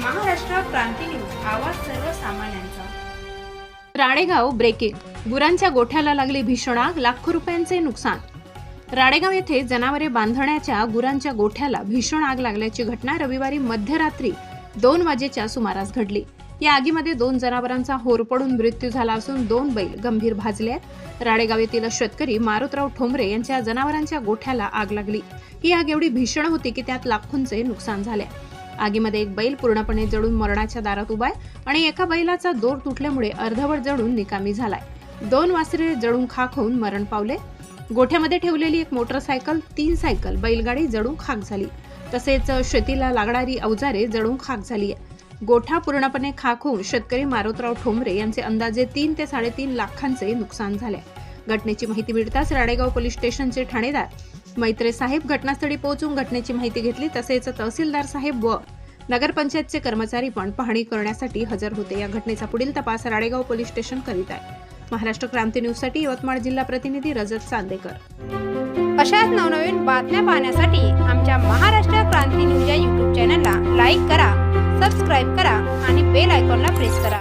क्रांती news आवाज सर्वसामान्यांचा. Ranegaon breaking गुरांच्या गोठ्याला लागली भीषण आग लाखो रुपयांचे नुकसान. राणेगाव येथे जनावरे बांधण्याच्या गुरांच्या गोठ्याला भीषण आग लागल्याची घटना रविवारी मध्यरात्री दोन वाजेच्या सुमारास घडली. या आगीमध्ये दोन जनावरांचा होर पडून मृत्यू झाला असून दोन बैल गंभीर भाजले आहेत. राणेगाव येथील शेतकरी मारुतराव ठोंबरे यांच्या जनावरांच्या गोठ्याला आग लागली. ही आग एवढी भीषण होती की त्यात लाखोंचे नुकसान झाले. आगीमध्ये एक बैल पूर्णपणे जळून मरणाच्या दारात उभा आहे आणि एका बैलाचा दोर तुटल्यामुळे अर्धवट जळून निकामी झालाय. दोन वासरे जळून खाक होऊन मरण पावले. गोठ्यामध्ये ठेवलेली एक मोटरसायकल तीन सायकल बैलगाडी जळून खाक झाली. तसेच शेतीला लागणारी अवजारे जळून खाक झाली आहे. गोठा पूर्णपणे खाक होऊन शेतकरी मारुतराव ठोंबरे यांचे अंदाजे तीन ते साडेतीन लाखांचे नुकसान झाले. घटनेची माहिती मिळताच राडेगाव पोलीस स्टेशनचे ठाणेदार मैत्रे साहेब घटनास्थळी पोहोचून घटनेची माहिती घेतली तसेच तहसीलदार साहेब व नगरपंचायतचे कर्मचारी पण पाहणी करण्यासाठी हजर होते. या घटनेचा पुढील तपास राडेगाव पोलीस स्टेशन करीत आहे. महाराष्ट्र क्रांती न्यूजसाठी यवतमाळ जिल्हा प्रतिनिधी रजत चांदेकर अशाच नवनवीन बातम्या पाहण्यासाठी आमच्या महाराष्ट्र क्रांती न्यूज या यूट्यूब चॅनलला लाईक करा सबस्क्राईब करा आणि बेल आयकॉनला प्रेस करा.